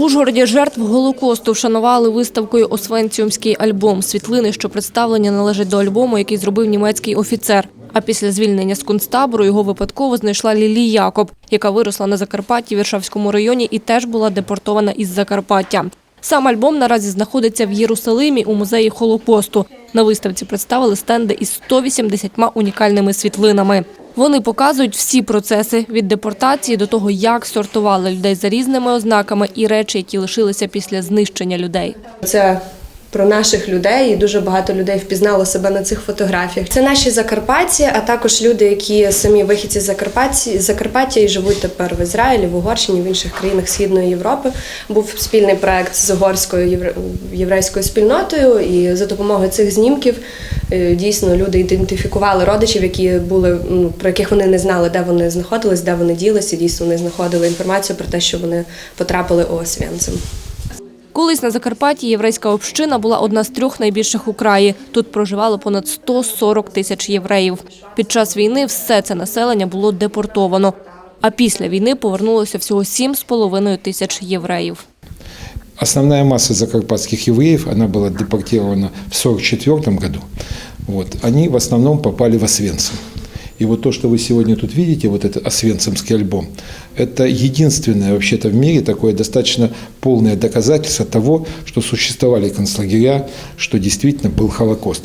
В Ужгороді жертв Голокосту вшанували виставкою «Освенціумський альбом». Світлини, що представлені, належать до альбому, який зробив німецький офіцер. А після звільнення з концтабору його випадково знайшла Лілі Якоб, яка виросла на Закарпатті в Віршавському районі і теж була депортована із Закарпаття. Сам альбом наразі знаходиться в Єрусалимі у музеї Холокосту. На виставці представили стенди із 180 унікальними світлинами. Вони показують всі процеси від депортації до того, як сортували людей за різними ознаками і речі, які лишилися після знищення людей. Це про наших людей, і дуже багато людей впізнало себе на цих фотографіях. Це наші закарпатці, а також люди, які самі вихідці з Закарпаття і живуть тепер в Ізраїлі, в Угорщині, в інших країнах Східної Європи. Був спільний проект з угорською євре- єврейською спільнотою, і за допомогою цих знімків е, дійсно люди ідентифікували родичів, які були ну, про яких вони не знали, де вони знаходились, де вони ділися. Дійсно, вони знаходили інформацію про те, що вони потрапили у Освенцим. Колись на Закарпатті єврейська община була одна з трьох найбільших у краї. Тут проживало понад 140 тисяч євреїв. Під час війни все це населення було депортовано. А після війни повернулося всього 7,5 тисяч євреїв. Основная масса закарпатских евреев, она была депортирована в 1944 году. Вот, они в основном попали в Освенцим. И вот то, что вы сегодня тут видите, вот этот освенцимский альбом, это единственное вообще-то в мире такое достаточно полное доказательство того, что существовали концлагеря, что действительно был Холокост.